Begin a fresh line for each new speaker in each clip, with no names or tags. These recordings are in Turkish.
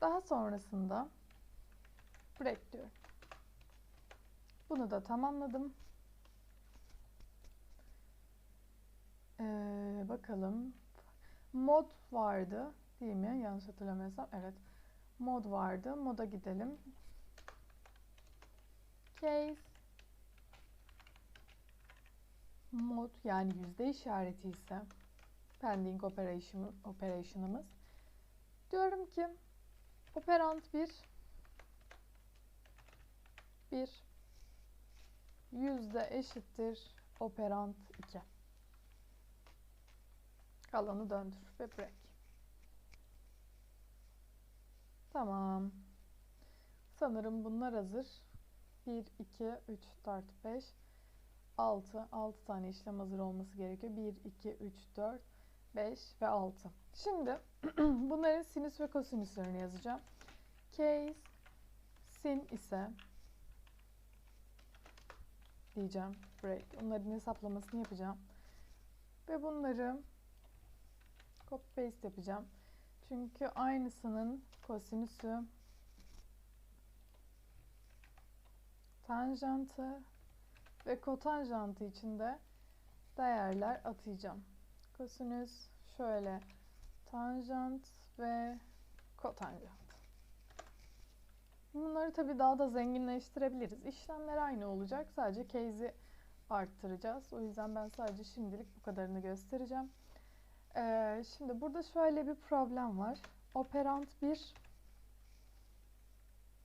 Daha sonrasında break diyorum. Bunu da tamamladım. Ee, bakalım. Mod vardı değil mi? Yanlış hatırlamıyorsam. Evet. Mod vardı. Moda gidelim. Case mod yani yüzde işareti ise pending operation, operation'ımız. Diyorum ki operant 1 1 yüzde eşittir operant 2. Kalanı döndür ve break. Tamam. Sanırım bunlar hazır. 1, 2, 3, 4, 5, 6. 6 tane işlem hazır olması gerekiyor. 1, 2, 3, 4, 5 ve 6. Şimdi bunların sinüs ve kosinüslerini yazacağım. Case sin ise diyeceğim. Break. Onların hesaplamasını yapacağım. Ve bunları copy paste yapacağım. Çünkü aynısının kosinüsü tanjantı ve kotanjantı içinde değerler atayacağım. Kosinüs şöyle tanjant ve kotanjant. Bunları tabii daha da zenginleştirebiliriz. İşlemler aynı olacak. Sadece case'i arttıracağız. O yüzden ben sadece şimdilik bu kadarını göstereceğim. Ee, şimdi burada şöyle bir problem var. Operant 1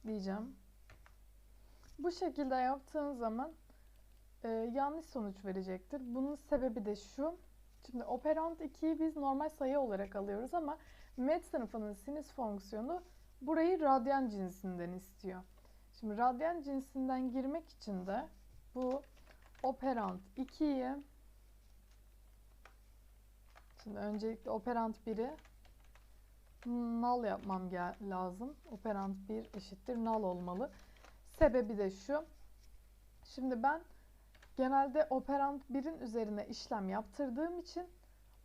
diyeceğim. Bu şekilde yaptığın zaman e, yanlış sonuç verecektir. Bunun sebebi de şu. Şimdi operant 2'yi biz normal sayı olarak alıyoruz ama met sınıfının sinüs fonksiyonu burayı radyan cinsinden istiyor. Şimdi radyan cinsinden girmek için de bu operant 2'yi şimdi öncelikle operant 1'i null yapmam lazım. Operant 1 eşittir null olmalı. Sebebi de şu. Şimdi ben genelde operant 1'in üzerine işlem yaptırdığım için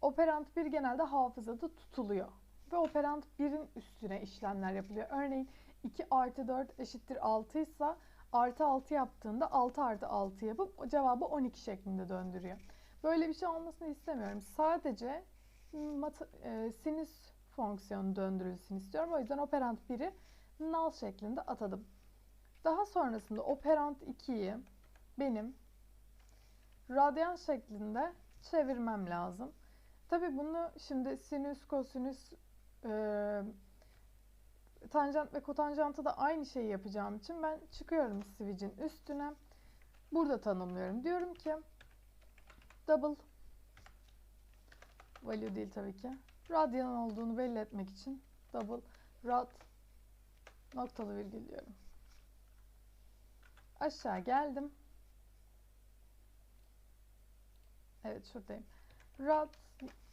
operant 1 genelde hafızada tutuluyor. Ve operant 1'in üstüne işlemler yapılıyor. Örneğin 2 artı 4 eşittir 6 ise artı 6 yaptığında 6 artı 6 yapıp cevabı 12 şeklinde döndürüyor. Böyle bir şey olmasını istemiyorum. Sadece e, sinüs fonksiyonu döndürülsün istiyorum. O yüzden operant 1'i null şeklinde atadım. Daha sonrasında operant 2'yi benim radyan şeklinde çevirmem lazım. Tabi bunu şimdi sinüs, kosinüs, e, tanjant ve kotanjantı da aynı şeyi yapacağım için ben çıkıyorum switch'in üstüne. Burada tanımlıyorum. Diyorum ki double value değil tabii ki. Radyan olduğunu belli etmek için double rad noktalı virgül diyorum. Aşağı geldim. Evet şuradayım. Rad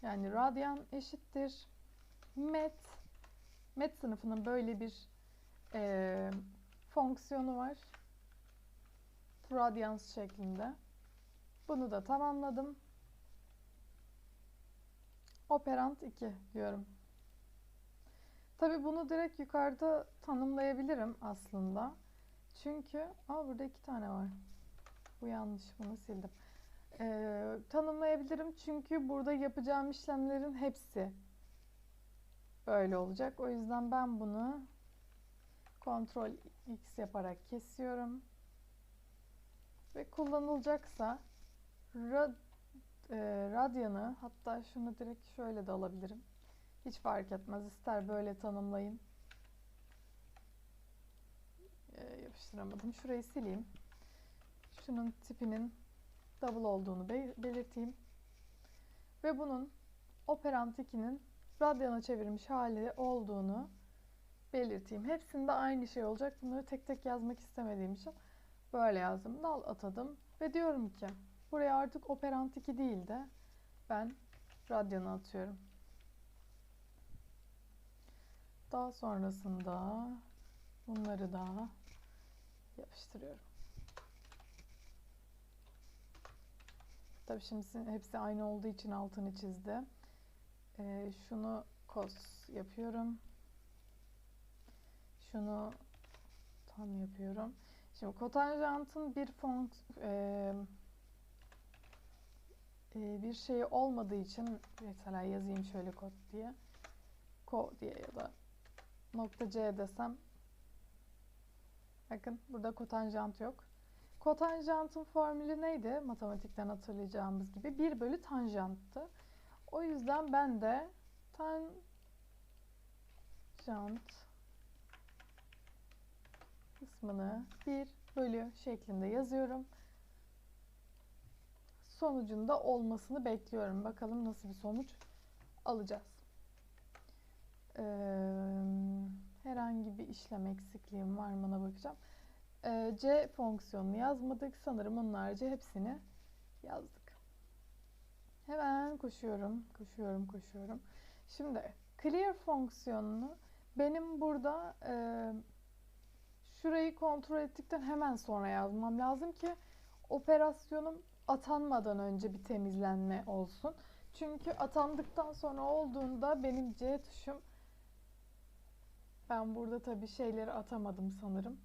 yani radyan eşittir met. Met sınıfının böyle bir e, fonksiyonu var. Radyans şeklinde. Bunu da tamamladım. Operant 2 diyorum. Tabi bunu direkt yukarıda tanımlayabilirim aslında. Çünkü aa burada iki tane var. Bu yanlış. Bunu sildim. Ee, tanımlayabilirim çünkü burada yapacağım işlemlerin hepsi böyle olacak. O yüzden ben bunu kontrol X yaparak kesiyorum. Ve kullanılacaksa rad, e, radyanı hatta şunu direkt şöyle de alabilirim. Hiç fark etmez. İster böyle tanımlayın. E, yapıştıramadım. Şurayı sileyim. Şunun tipinin double olduğunu belirteyim. Ve bunun operant 2'nin radyana çevirmiş hali olduğunu belirteyim. Hepsinde aynı şey olacak. Bunları tek tek yazmak istemediğim için böyle yazdım. Null atadım ve diyorum ki buraya artık operant 2 değil de ben radyana atıyorum. Daha sonrasında bunları da yapıştırıyorum. Tabii şimdi hepsi aynı olduğu için altını çizdi. Ee, şunu cos yapıyorum. Şunu tam yapıyorum. Şimdi kotanjantın bir fonks e, e, bir şeyi olmadığı için mesela yazayım şöyle kod diye ko diye ya da nokta c desem bakın burada kotanjant yok. Kotanjantın formülü neydi? Matematikten hatırlayacağımız gibi 1 bölü tanjanttı. O yüzden ben de tanjant kısmını 1 bölü şeklinde yazıyorum. Sonucunda olmasını bekliyorum. Bakalım nasıl bir sonuç alacağız. Ee, herhangi bir işlem eksikliğim var mı ona bakacağım. Ee, C fonksiyonunu yazmadık. Sanırım onun harici hepsini yazdık. Hemen koşuyorum, koşuyorum, koşuyorum. Şimdi clear fonksiyonunu benim burada e, şurayı kontrol ettikten hemen sonra yazmam lazım ki operasyonum atanmadan önce bir temizlenme olsun. Çünkü atandıktan sonra olduğunda benim C tuşum ben burada tabii şeyleri atamadım sanırım.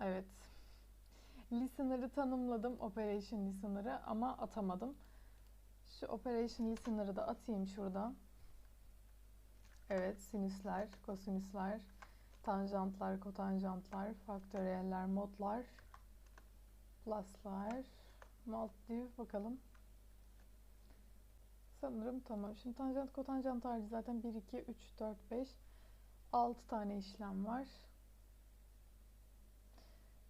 Evet. Listener'ı tanımladım. Operation Listener'ı ama atamadım. Şu Operation Listener'ı da atayım şurada. Evet. Sinüsler, kosinüsler, tanjantlar, kotanjantlar, faktöriyeller, modlar, pluslar, multidiv bakalım. Sanırım tamam. Şimdi tanjant, kotanjant harici zaten 1, 2, 3, 4, 5, 6 tane işlem var.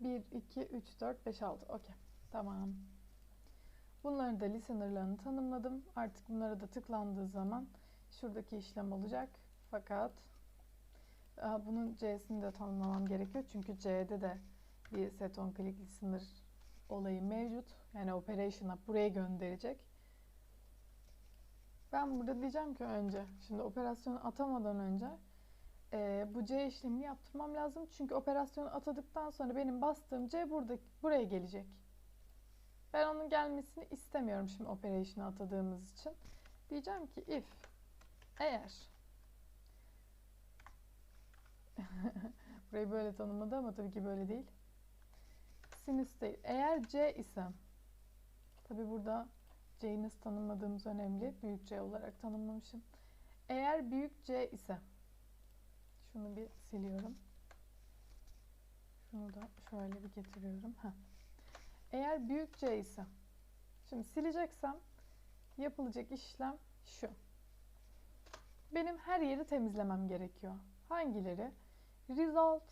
1, 2, 3, 4, 5, 6. Okey. Tamam. Bunları da listener'larını tanımladım. Artık bunlara da tıklandığı zaman şuradaki işlem olacak. Fakat bunun C'sini de tanımlamam gerekiyor. Çünkü C'de de bir set on click listener olayı mevcut. Yani operation'a buraya gönderecek. Ben burada diyeceğim ki önce, şimdi operasyonu atamadan önce e, bu C işlemini yaptırmam lazım. Çünkü operasyonu atadıktan sonra benim bastığım C burada, buraya gelecek. Ben onun gelmesini istemiyorum şimdi operation'ı atadığımız için. Diyeceğim ki if eğer burayı böyle tanımladı ama tabii ki böyle değil. Sinüs değil. Eğer C ise tabii burada C'yi nasıl tanımladığımız önemli. Büyük C olarak tanımlamışım. Eğer büyük C ise şunu bir siliyorum. Şunu da şöyle bir getiriyorum. Heh. Eğer büyük C ise şimdi sileceksem yapılacak işlem şu. Benim her yeri temizlemem gerekiyor. Hangileri? Result,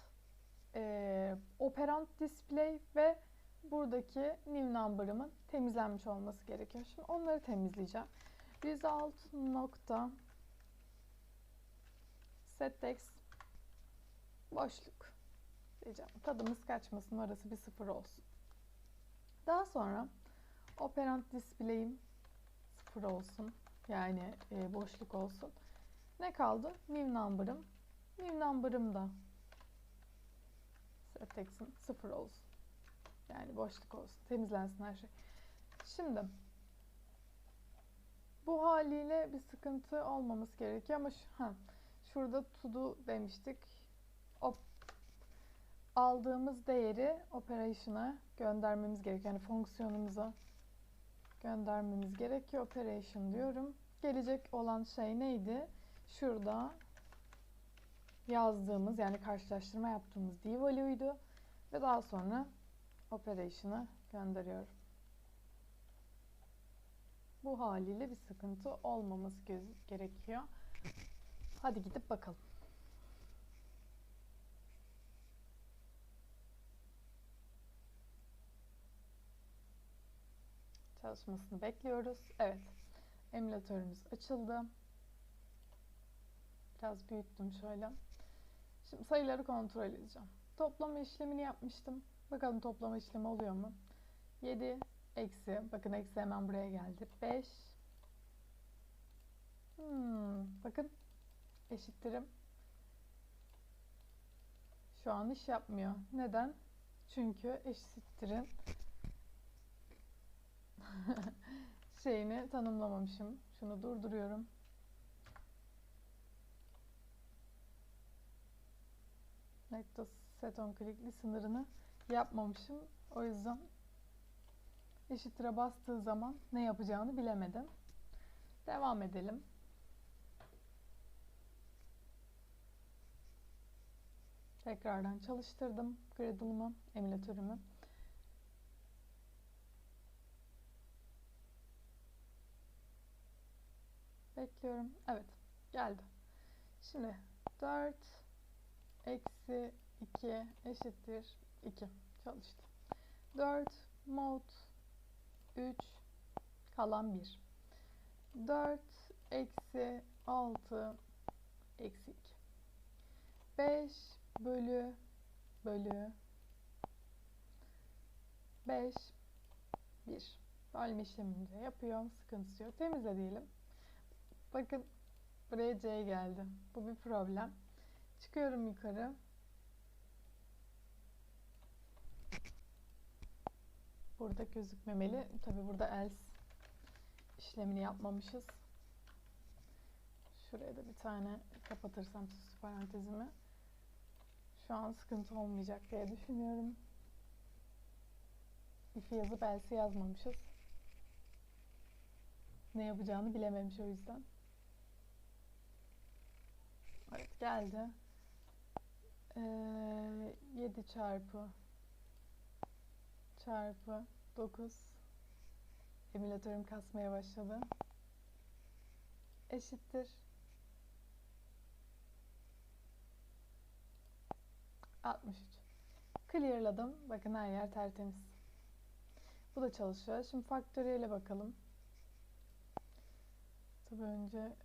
e, operant display ve buradaki new number'ımın temizlenmiş olması gerekiyor. Şimdi onları temizleyeceğim. Result nokta settext boşluk diyeceğim. Tadımız kaçmasın orası bir sıfır olsun. Daha sonra operant display'im sıfır olsun. Yani e, boşluk olsun. Ne kaldı? New number'ım. New number'ım da settex'im sıfır olsun. Yani boşluk olsun. Temizlensin her şey. Şimdi bu haliyle bir sıkıntı olmaması gerekiyor ama şu, ha, şurada to do demiştik. Aldığımız değeri operation'a göndermemiz gerekiyor. Yani fonksiyonumuza göndermemiz gerekiyor. Operation diyorum. Gelecek olan şey neydi? Şurada yazdığımız yani karşılaştırma yaptığımız d-value'ydu. Ve daha sonra operation'a gönderiyorum. Bu haliyle bir sıkıntı olmaması gerekiyor. Hadi gidip bakalım. Çalışmasını bekliyoruz. Evet. Emülatörümüz açıldı. Biraz büyüttüm şöyle. Şimdi sayıları kontrol edeceğim. Toplama işlemini yapmıştım. Bakalım toplama işlemi oluyor mu? 7 eksi. Bakın eksi hemen buraya geldi. 5 hmm, bakın eşittirim. Şu an iş yapmıyor. Neden? Çünkü eşittirin şeyini tanımlamamışım. Şunu durduruyorum. nokta set sınırını yapmamışım. O yüzden eşittir'e bastığı zaman ne yapacağını bilemedim. Devam edelim. Tekrardan çalıştırdım Gradle'ımı, emülatörümü. Bekliyorum. Evet, geldi. Şimdi 4 eksi 2 eşittir 2 çalıştı. 4 mod 3 kalan 1. 4 eksi 6 eksi 2. 5 bölü bölü 5 1. Bölme işlemini de yapıyor. Sıkıntısı yok. Temizle diyelim. Bakın buraya C geldi. Bu bir problem. Çıkıyorum yukarı. Burada gözükmemeli. Tabi burada else işlemini yapmamışız. Şuraya da bir tane kapatırsam süslü parantezimi şu an sıkıntı olmayacak diye düşünüyorum. If'i yazıp else yazmamışız. Ne yapacağını bilememiş o yüzden. Geldi. Ee, 7 çarpı çarpı 9 emülatörüm kasmaya başladı. Eşittir. 63. Clearladım. Bakın her yer tertemiz. Bu da çalışıyor. Şimdi faktöriyele bakalım. Tabii önce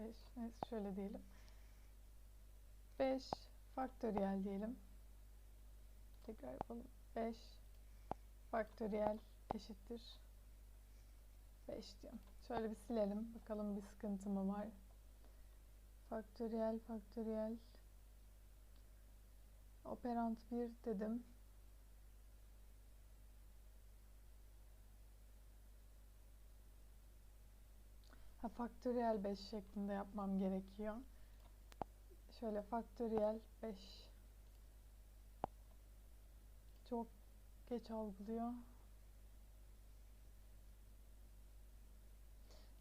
5 neyse şöyle diyelim. 5 faktöriyel diyelim. Tekrar yapalım. 5 faktöriyel eşittir 5 diyorum. Şöyle bir silelim. Bakalım bir sıkıntı mı var. Faktöriyel faktöriyel operant 1 dedim. Ha, faktöriyel 5 şeklinde yapmam gerekiyor. Şöyle faktöriyel 5 çok geç algılıyor.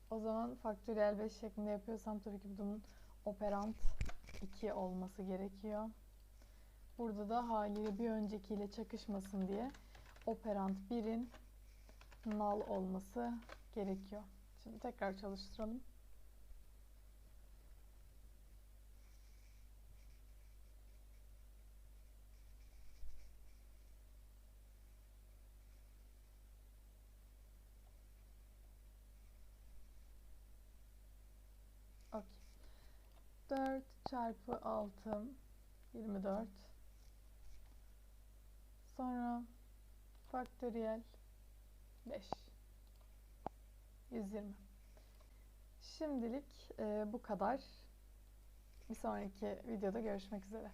O zaman faktöriyel 5 şeklinde yapıyorsam tabii ki bunun operant 2 olması gerekiyor. Burada da haliyle bir öncekiyle çakışmasın diye operant 1'in null olması gerekiyor. Şimdi tekrar çalıştıralım. Okay. 4 çarpı 6 24 sonra faktöriyel 5 120 Şimdilik bu kadar. Bir sonraki videoda görüşmek üzere.